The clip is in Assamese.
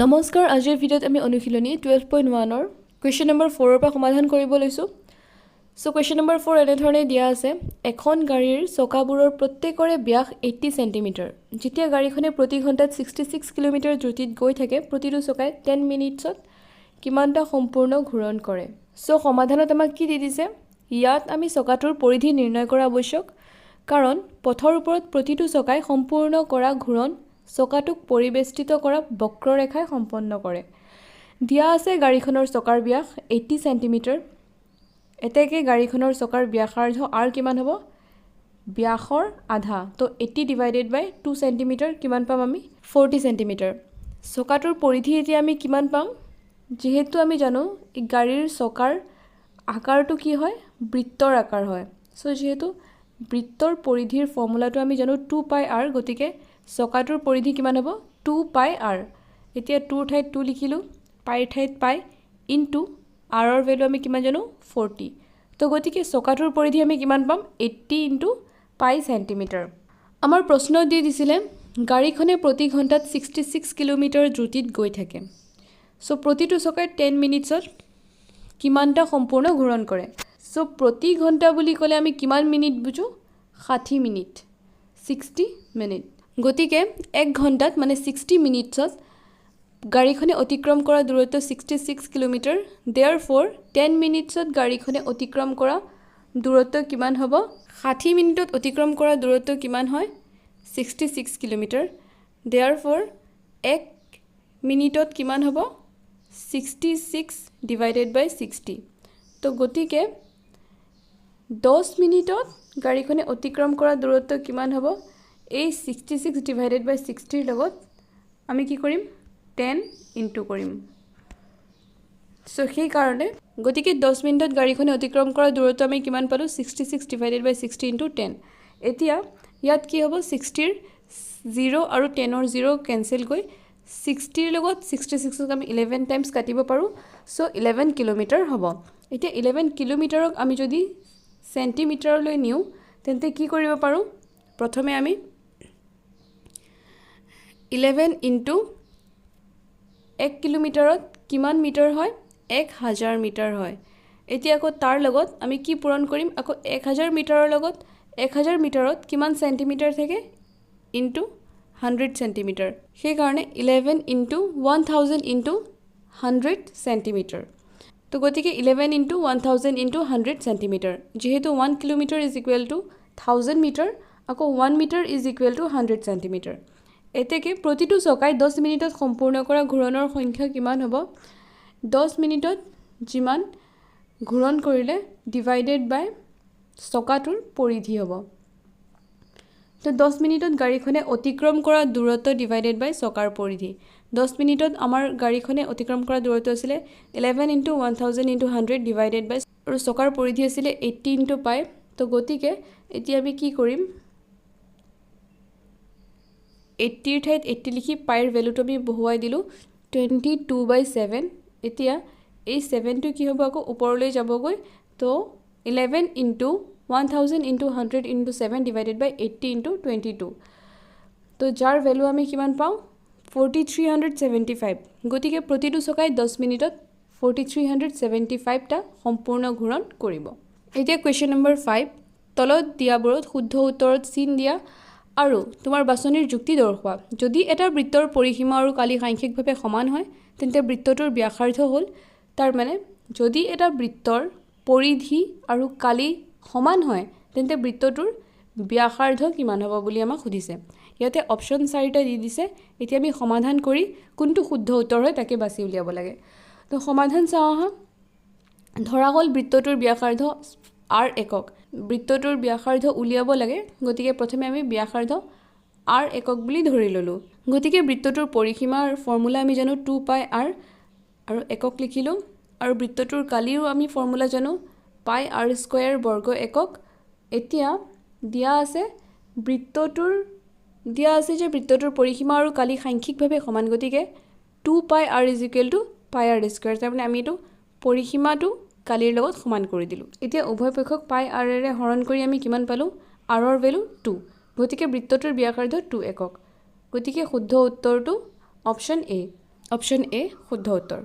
নমস্কাৰ আজিৰ ভিডিঅ'ত আমি অনুশীলনী টুৱেলভ পইণ্ট ওৱানৰ কুৱেশ্যন নম্বৰ ফ'ৰৰ পৰা সমাধান কৰিব লৈছোঁ। চ' কুৱেশ্যন নম্বৰ ফ'ৰ এনেধৰণে দিয়া আছে। এখন গাড়ীৰ চকাবোৰৰ প্ৰত্যেকৰে ব্যাস এইট্টি চেণ্টিমিটাৰ যেতিয়া গাড়ীখনে প্ৰতি ঘণ্টাত ছিক্সটি ছিক্স কিলোমিটাৰ দ্ৰুতিত গৈ থাকে প্ৰতিটো চকাই টেন মিনিটছত কিমানটা সম্পূৰ্ণ ঘূৰণ কৰে? চ' সমাধানত আমাক কি দি দিছে? ইয়াত আমি চকাটোৰ পৰিধি নিৰ্ণয় কৰা আৱশ্যক। কাৰণ পথৰ ওপৰত প্ৰতিটো চকাই সম্পূৰ্ণ কৰা ঘূৰণ চকাটোক পৰিবেষ্টিত কৰা বক্ৰৰেখাই সম্পন্ন কৰে। দিয়া আছে গাড়ীখনৰ চকাৰ ব্যাস এইট্টি চেণ্টিমিটাৰ এতেকে গাড়ীখনৰ চকাৰ ব্যাসাৰ্ধ আৰ কিমান হ'ব? ব্যাসৰ আধা। তো eighty divided by two centimetre কিমান পাম আমি? ফৰ্টি চেণ্টিমিটাৰ চকাটোৰ পৰিধি এতিয়া আমি কিমান পাম? যিহেতু আমি জানো গাড়ীৰ চকাৰ আকাৰটো কি হয়? বৃত্তৰ আকাৰ হয়। চ' যিহেতু বৃত্তৰ পৰিধিৰ ফৰ্মুলাটো আমি জানো টু পাই আৰ গতিকে চকাটোৰ পৰিধি কিমান হ'ব? Two pi R. এতিয়া টুৰ ঠাইত টু লিখিলোঁ পাইৰ ঠাইত পাই ইন টু আৰৰ ভেলু আমি কিমান জানো? ফৰ্টি। তো গতিকে চকাটোৰ পৰিধি আমি কিমান পাম? Eighty into pi centimetre. আমাৰ প্ৰশ্ন দি দিছিলে গাড়ীখনে প্ৰতি ঘণ্টাত ছিক্সটি ছিক্স কিলোমিটাৰ দ্ৰুতিত গৈ থাকে। চ' প্ৰতিটো চকাই টেন মিনিটছত কিমানটা সম্পূৰ্ণ ঘূৰণ কৰে? চ' প্ৰতি ঘণ্টা বুলি ক'লে আমি কিমান মিনিট বুজোঁ? ষাঠি মিনিট। Sixty minute. গতিকে, এক ঘণ্টাত মানে ছিক্সটি মিনিটছত গাড়ীখনে অতিক্ৰম কৰা দূৰত্ব sixty six kilometre. Therefore ten মিনিটছত গাড়ীখনে অতিক্ৰম কৰা দূৰত্ব কিমান হ'ব? ষাঠি মিনিটত অতিক্ৰম কৰা দূৰত্ব কিমান হয়? Sixty six kilometre. There four এক মিনিটত কিমান হ'ব? Sixty six divided by sixty. তো গতিকে দহ মিনিটত গাড়ীখনে অতিক্ৰম কৰা দূৰত্ব কিমান হ'ব? এই ছিক্সটি ছিক্স ডিভাইডেড বাই ছিক্সটিৰ লগত আমি কি কৰিম? টেন ইনটু কৰিম। চ' সেইকাৰণে গতিকে দহ মিনিটত গাড়ীখনে অতিক্ৰম কৰা দূৰত্ব আমি কিমান পালোঁ? Sixty six divided by sixty into ten এতিয়া ইয়াত কি হ'ব? ছিক্সটিৰ জিৰ' আৰু টেনৰ জিৰ' কেঞ্চেল গৈ ছিক্সটিৰ লগত ছিক্সটি ছিক্সক আমি ইলেভেন টাইমছ কাটিব পাৰোঁ। চ' ইলেভেন কিলোমিটাৰ হ'ব। এতিয়া ইলেভেন কিলোমিটাৰক আমি যদি চেণ্টিমিটাৰলৈ নিওঁ তেন্তে কি কৰিব পাৰোঁ? প্ৰথমে আমি ইলেভেন ইনটু এক কিলোমিটাৰত কিমান মিটাৰ হয়? এক হাজাৰ মিটাৰ হয়। এতিয়া আকৌ তাৰ লগত আমি কি পূৰণ কৰিম? আকৌ এক হাজাৰ মিটাৰৰ লগত এক হাজাৰ মিটাৰত কিমান চেণ্টিমিটাৰ থাকে? ইনটু হাণ্ড্ৰেড চেণ্টিমিটাৰ সেইকাৰণে eleven into one thousand into hundred centimetre তো গতিকে eleven into one thousand into hundred centimetre যিহেতু one kilometre is equal to thousand metre আকৌ one metre is equal to hundred centimetre এতেকে প্ৰতিটো চকাই দহ মিনিটত সম্পূৰ্ণ কৰা ঘূৰণৰ সংখ্যা কিমান হ'ব? দহ মিনিটত যিমান ঘূৰণ কৰিলে ডিভাইডেড বাই চকাটোৰ পৰিধি হ'ব। তো দহ মিনিটত গাড়ীখনে অতিক্ৰম কৰা দূৰত্ব ডিভাইডেড বাই চকাৰ পৰিধি। দহ মিনিটত আমাৰ গাড়ীখনে অতিক্ৰম কৰা দূৰত্ব আছিলে eleven into one thousand into hundred divided by আৰু চকাৰ পৰিধি আছিলে এইট্টি ইনটু পাই তো গতিকে এতিয়া আমি কি কৰিম? এইট্টিৰ ঠাইত এইট্টি লিখি পাইৰ ভেলুটো আমি বহুৱাই দিলোঁ টুৱেণ্টি টু বাই ছেভেন এতিয়া এই ছেভেনটো কি হ'ব আকৌ ওপৰলৈ যাবগৈ। তো eleven into one thousand into hundred into seven divided by eighty into twenty two তো যাৰ ভেলু আমি কিমান পাওঁ? Forty three hundred seventy five গতিকে প্ৰতিটো চকাই দহ মিনিটত ফৰ্টি থ্ৰী হাণ্ড্ৰেড ছেভেণ্টি ফাইভটা সম্পূৰ্ণ ঘূৰণ কৰিব। এতিয়া কুৱেশ্যন নম্বৰ ফাইভ তলত দিয়াবোৰত শুদ্ধ উত্তৰত চিন দিয়া আৰু তোমাৰ বাছনিৰ যুক্তি দৰ্শোৱা। যদি এটা বৃত্তৰ পৰিসীমা আৰু কালি সাংখ্যিকভাৱে সমান হয়, তেন্তে বৃত্তটোৰ ব্যাসাৰ্ধ হ'ল তাৰমানে যদি এটা বৃত্তৰ পৰিধি আৰু কালি সমান হয় তেন্তে বৃত্তটোৰ ব্যাসাৰ্ধ কিমান হ'ব বুলি আমাক সুধিছে। ইয়াতে অপশ্যন চাৰিটা দি দিছে। এতিয়া আমি সমাধান কৰি কোনটো শুদ্ধ উত্তৰ হয় তাকে বাছি উলিয়াব লাগে। তো সমাধান চাওঁ আহা। ধৰা হ'ল বৃত্তটোৰ ব্যাসাৰ্ধ আৰ একক। বৃত্তটোৰ ব্যাসাৰ্ধ উলিয়াব লাগে গতিকে প্ৰথমে আমি ব্যাসাৰ্ধ আৰ একক বুলি ধৰি ল'লোঁ। গতিকে বৃত্তটোৰ পৰিসীমাৰ ফৰ্মুলা আমি জানো টু পাই আৰ আৰু একক লিখিলোঁ আৰু বৃত্তটোৰ কালিও আমি ফৰ্মুলা জানো। পাই আৰ স্কুৱেৰ বৰ্গ একক। এতিয়া দিয়া আছে বৃত্তটোৰ দিয়া আছে যে বৃত্তটোৰ পৰিসীমা আৰু কালি সাংখ্যিকভাৱে সমান গতিকে two pi r is equal to pi r square. তাৰমানে আমি এইটো পৰিসীমাটো কালিৰ লগত সমান কৰি দিলোঁ। এতিয়া উভয় পক্ষক পাই আৰেৰে হৰণ কৰি আমি কিমান পালোঁ? আৰৰ ভেলু টু। গতিকে বৃত্তটোৰ ব্যাসাৰ্ধ টু একক। গতিকে শুদ্ধ উত্তৰটো অপশ্যন এ। অপশ্যন এ শুদ্ধ উত্তৰ।